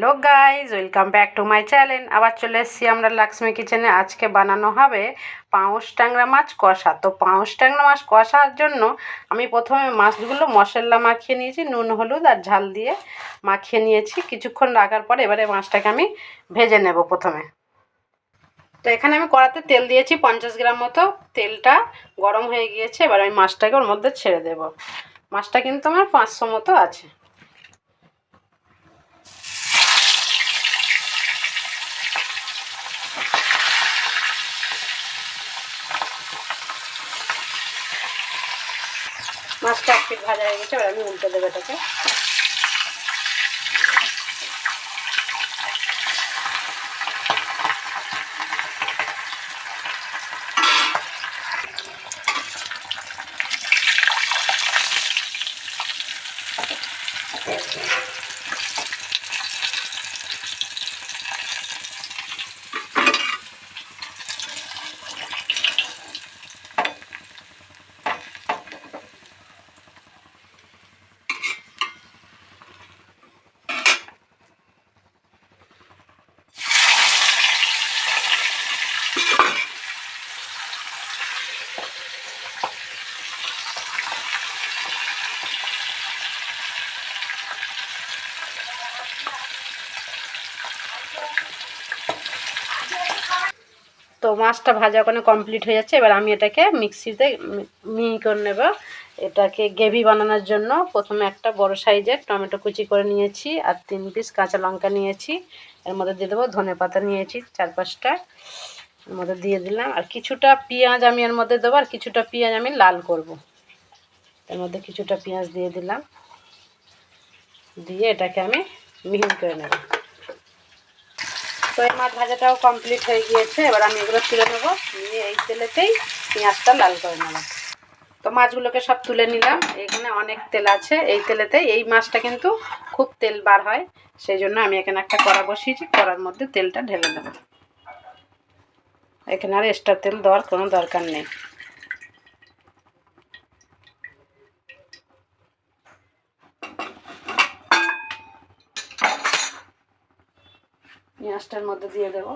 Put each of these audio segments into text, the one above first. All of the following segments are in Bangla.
Hello guys welcome back to my channel. আবার চলে এসেছি আমরা লাক্সমি কিচেনে। আজকে বানানো হবে পাউস ট্যাংরা মাছ কষা। তো পাউস ট্যাংরা মাছ কষার জন্য আমি প্রথমে মাছগুলো মশলা মাখিয়ে নিয়েছি, নুন, হলুদ আর ঝাল দিয়ে মাখিয়ে নিয়েছি। কিছুক্ষণ রাখার পরে এবারে মাছটাকে আমি ভেজে নেব প্রথমে। তো এখানে আমি কড়াতে তেল দিয়েছি পঞ্চাশ গ্রাম মতো। তেলটা গরম হয়ে গিয়েছে, এবার আমি মাছটাকে ওর মধ্যে ছেড়ে দেব। মাছটা কিন্তু আমার পাঁচশো মতো আছে। মাছটা এক পিট ভাজা হয়ে গেছে আমি উল্টে দেবো এটাকে। তো মাছটা ভাজা ওখানে কমপ্লিট হয়ে যাচ্ছে। এবার আমি এটাকে মিক্সিতে মিহি করে নেব। এটাকে গ্রেভি বানানোর জন্য প্রথমে একটা বড় সাইজের টমেটো কুচি করে নিয়েছি আর তিন পিস কাঁচা লঙ্কা নিয়েছি। এর মধ্যে দিয়ে দেবো ধনে পাতা নিয়েছি চার পাঁচটা। এর মধ্যে দিয়ে দিলাম। আর কিছুটা পেঁয়াজ আমি এর মধ্যে দেবো আর কিছুটা পেঁয়াজ আমি লাল করব। এর মধ্যে কিছুটা পেঁয়াজ দিয়ে দিলাম। দিয়ে এটাকে আমি মিহি করে নেব। তো এই মাছ ভাজাটাও কমপ্লিট হয়ে গিয়েছে। এবার আমি এগুলো তুলে নেব। নিয়ে এই তেলেতেই পেঁয়াজটা লাল করে নেব। তো মাছগুলোকে সব তুলে নিলাম। এখানে অনেক তেল আছে। এই তেলেতেই এই মাছটা কিন্তু খুব তেল বার হয়। সেই জন্য আমি এখানে একটা কড়া বসিয়েছি। কড়ার মধ্যে তেলটা ঢেলে দেবো। এখানে আর এক্সট্রা তেল দেওয়ার কোনো দরকার নেই। পেঁয়াজটার মধ্যে দিয়ে দেব।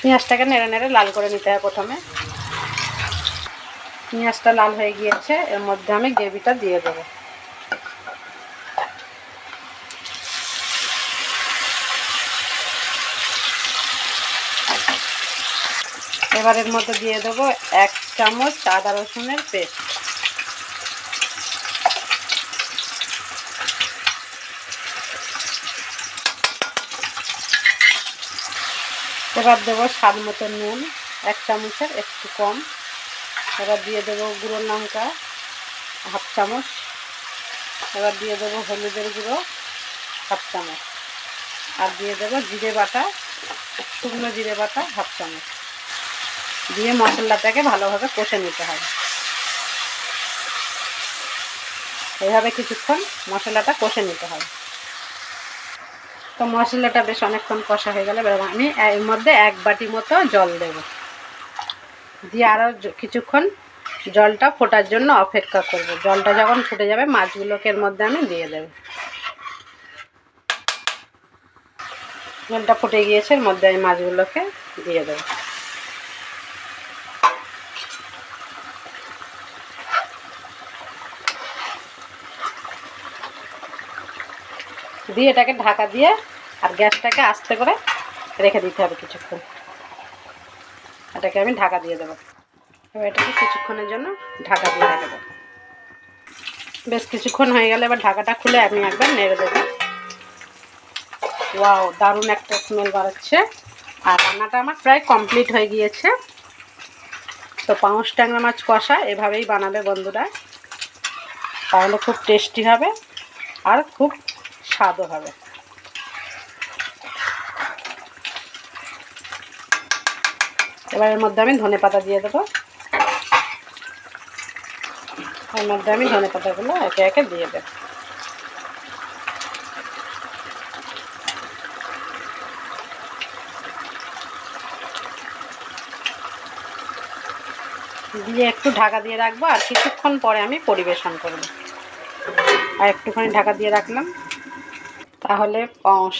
পেঁয়াজটাকে নেড়ে নেড়ে লাল করে নিতে হয় প্রথমে। পেঁয়াজটা লাল হয়ে গিয়েছে, এর মধ্যে আমি গ্রেভিটা দিয়ে দেবো। এবার এর মধ্যে দিয়ে দেবো এক চামচ আদা রসুনের পেস্ট। এবার দেবো স্বাদ মতো নুন, এক চামচের একটু কম। এবার দিয়ে দেবো গুঁড়ো লঙ্কা, হাফ চামচ। এবার দিয়ে দেবো হলুদের গুঁড়ো, হাফ চামচ। আর দিয়ে দেবো জিরে বাটা, শুকনো জিরে বাটা, হাফ চামচ। দিয়ে মশলাটাকে ভালোভাবে কষে নিতে হবে। এইভাবে কিছুক্ষণ মশলাটা কষে নিতে হবে। তো মশলাটা বেশ অনেকক্ষণ কষা হয়ে গেলে এবার আমি এর মধ্যে এক বাটি মতো জল দেব। দিয়ে আরও কিছুক্ষণ জলটা ফোটার জন্য অপেক্ষা করব। জলটা যখন ফুটে যাবে, মাছগুলোকে এর মধ্যে আমি দিয়ে দেব। জলটা ফুটে গিয়েছে, এর মধ্যে আমি মাছগুলোকে দিয়ে দেবো। দিয়ে এটাকে ঢাকা দিয়ে আর গ্যাসটাকে আস্তে করে রেখে দিতে হবে কিছুক্ষণ। এটাকে আমি ঢাকা দিয়ে দেবো। এবার এটাকে কিছুক্ষণের জন্য ঢাকা দিয়ে রেখে দেবো। বেশ কিছুক্ষণ হয়ে গেলে এবার ঢাকাটা খুলে আমি একবার নেড়ে দেবো। ওয়াও, দারুণ একটা স্মেল বাড়াচ্ছে। আর রান্নাটা আমার প্রায় কমপ্লিট হয়ে গিয়েছে। তো পাউস ট্যাংরা মাছ কষা এভাবেই বানাবে বন্ধুরা। তাহলে খুব টেস্টি হবে আর খুব স্বাদও হবে। এবার এর মধ্যে আমি ধনে পাতা দিয়ে দেবো। এর মধ্যে আমি ধনে পাতাগুলো একে একে দিয়ে দেবো। দিয়ে একটু ঢাকা দিয়ে রাখব আর কিছুক্ষণ পরে আমি পরিবেশন করব। আর একটুখানি ঢাকা দিয়ে রাখলাম। তাহলে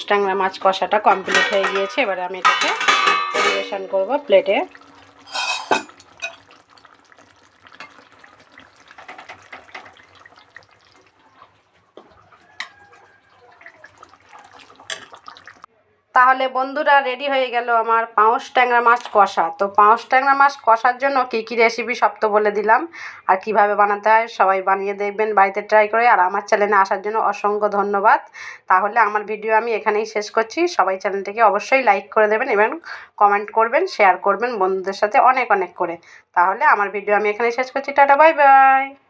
ট্যাংরা মাছ কষাটা কমপ্লিট হয়ে গিয়েছে। এবারে আমি এটাকে পরিবেশন করব প্লেটে তাহলে বন্ধুরা রেডি হয়ে গেল আমার পাউস ট্যাংরা মাছ কষা। তো পাউস ট্যাংরা মাছ কষার জন্য কী কী রেসিপি সব তো বলে দিলাম। আর কীভাবে বানাতে হয় সবাই বানিয়ে দেখবেন, বাড়িতে ট্রাই করে। আর আমার চ্যানেলে আসার জন্য অসংখ্য ধন্যবাদ। তাহলে আমার ভিডিও আমি এখানেই শেষ করছি। সবাই চ্যানেলটিকে অবশ্যই লাইক করে দেবেন এবং কমেন্ট করবেন শেয়ার করবেন বন্ধুদের সাথে অনেক অনেক করে। তাহলে আমার ভিডিও আমি এখানেই শেষ করছি। Tata bye bye